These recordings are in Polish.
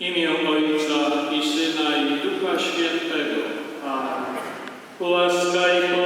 imię Ojca i Syna i Ducha Świętego. Amen. Łaska i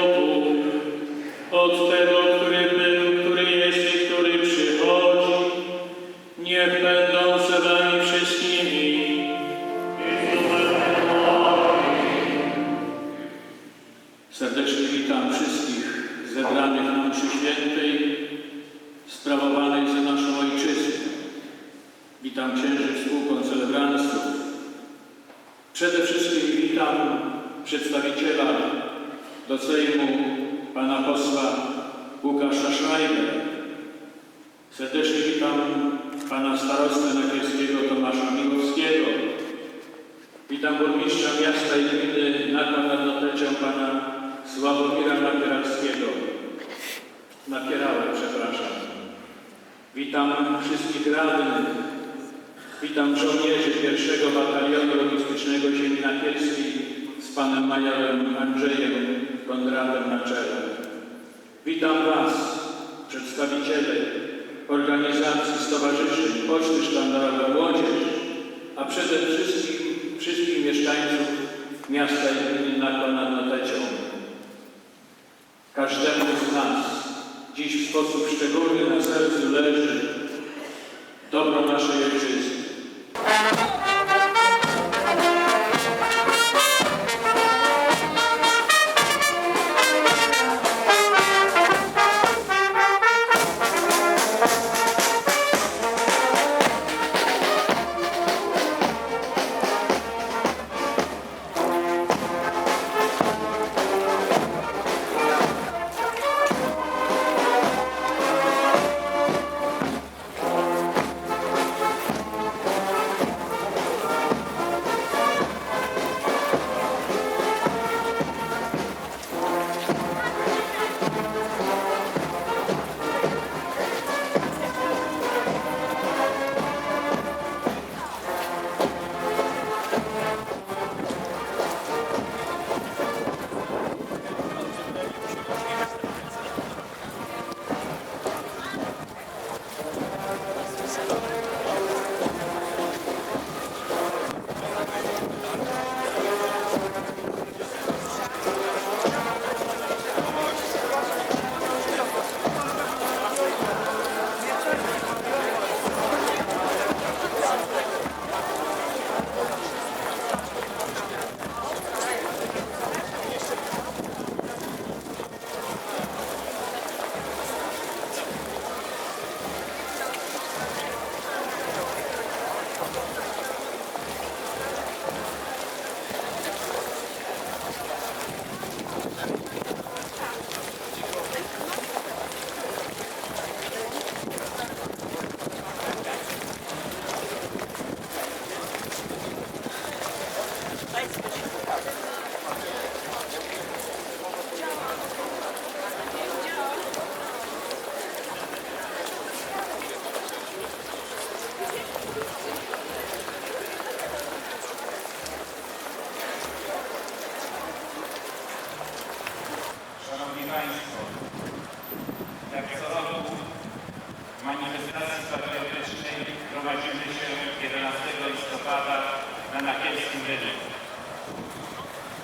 Przede wszystkim witam przedstawiciela do Sejmu pana posła Łukasza Szrajbera. Serdecznie witam pana starostę nakielskiego Tomasza Miłowskiego. Witam burmistrza miasta i gminy Nakła nad pana Sławomira Napieralskiego. Napierałę, przepraszam. Witam wszystkich radnych. Witam żołnierzy pierwszego batalionu logistycznego ziemi nakielskiej z panem majorem Andrzejem Konradem na czele. Witam Was, przedstawiciele organizacji, stowarzyszeń, Poczty Sztandarowe Młodzież, a przede wszystkim wszystkich mieszkańców miasta i gminy Nakła nad. Każdemu z nas dziś w sposób szczególny na sercu leży dobro naszej ojczyzny.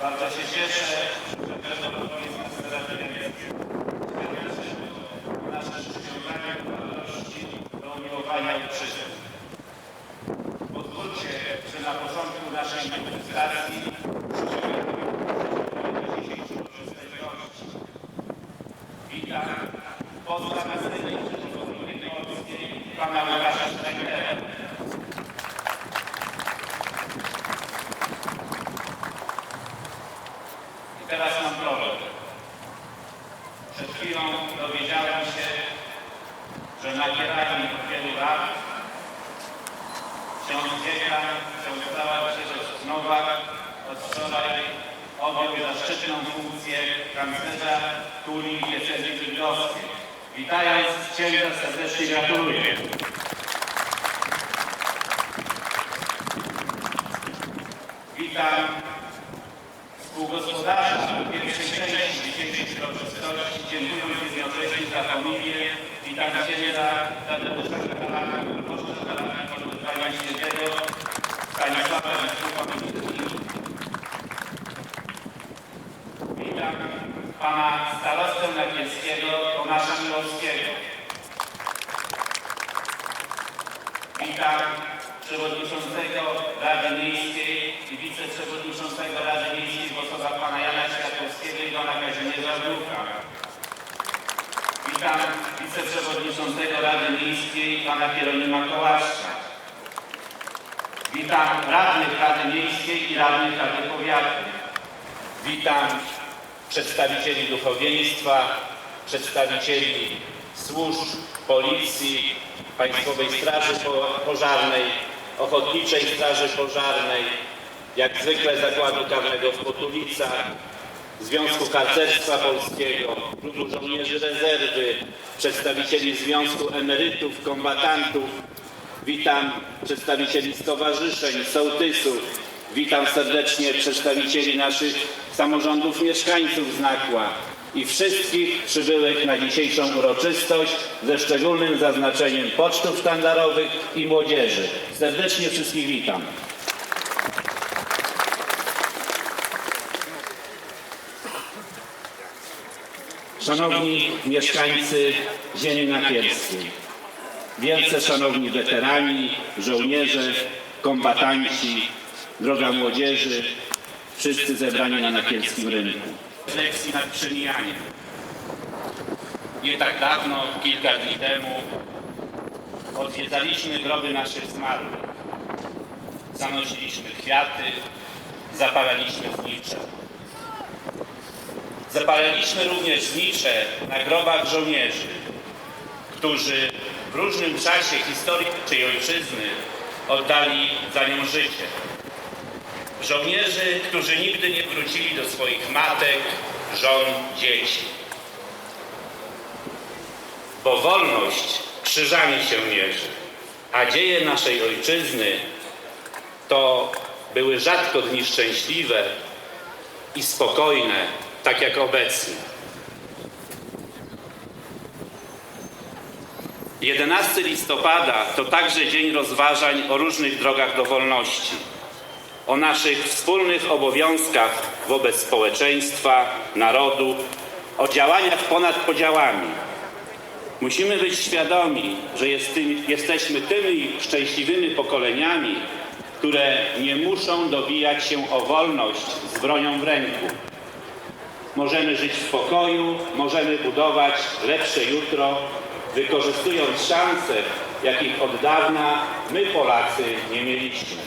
Bardzo się cieszę, że nas coraz więcej. Wyrażamy nasze przywiązanie do wartości, do umiłowania ojczyzny. Pozwólcie, na początku naszej manifestacji przyjmujemy dzisiejszą uroczystość Witam posła na Sejmie Rzeczypospolitej Polskiej, pana Łukasza Sztajnera. I teraz mam problem. Przed chwilą dowiedziałem się, że nabierali wielu lat ksiądz dziekan, ksiądz Stała Krzyżow Nowak od wczoraj objął zaszczytną funkcję kanclerza Tulii Diecezji Bydgoskiej. Witając księdza serdecznie gratuluję. Witam współgospodarza pierwszej części dzisiejszej uroczystości. Dziękuję jednocześnie za familię. Witam księdza Tadeusza Katalana, proboszcza Katalana, Podwojenia Świętego, Stanisława Wysłucha Witam pana starostę Nakielskiego, Tomasza Miłowskiego. Witam przewodniczącego Rady Miejskiej i wiceprzewodniczącego Rady Miejskiej Wrocławia pana Jana Światowskiego i pana Kazimierza Ducha. Witam wiceprzewodniczącego Rady Miejskiej pana Hieronima Kołaszcza. Witam radnych Rady Miejskiej i radnych Rady Powiatu. Witam przedstawicieli duchowieństwa, przedstawicieli służb, policji, Państwowej Straży Po- Pożarnej, Ochotniczej Straży Pożarnej, jak zwykle Zakładu Karnego w Potulicach, Związku Harcerstwa Polskiego, Klubu Żołnierzy Rezerwy, przedstawicieli Związku Emerytów, Kombatantów, witam przedstawicieli stowarzyszeń, sołtysów, witam serdecznie przedstawicieli naszych samorządów mieszkańców z Nakła i wszystkich przybyłych na dzisiejszą uroczystość ze szczególnym zaznaczeniem pocztów sztandarowych i młodzieży. Serdecznie wszystkich witam. Szanowni mieszkańcy ziemi nakielskiej, wielce szanowni weterani, żołnierze, kombatanci, droga młodzieży, wszyscy zebrani na nakielskim rynku. Refleksji nad przemijaniem. Nie tak dawno, kilka dni temu, odwiedzaliśmy groby naszych zmarłych. Zanosiliśmy kwiaty, zapalaliśmy znicze. Zapalaliśmy również znicze na grobach żołnierzy, którzy w różnym czasie historii naszej ojczyzny oddali za nią życie. Żołnierzy, którzy nigdy nie wrócili do swoich matek, żon, dzieci. Bo wolność krzyżami się mierzy, a dzieje naszej ojczyzny to były rzadko dni szczęśliwe i spokojne, tak jak obecnie. 11 listopada to także dzień rozważań o różnych drogach do wolności, o naszych wspólnych obowiązkach wobec społeczeństwa, narodu, o działaniach ponad podziałami. Musimy być świadomi, że jesteśmy tymi szczęśliwymi pokoleniami, które nie muszą dobijać się o wolność z bronią w ręku. Możemy żyć w spokoju, możemy budować lepsze jutro, wykorzystując szanse, jakich od dawna my Polacy nie mieliśmy.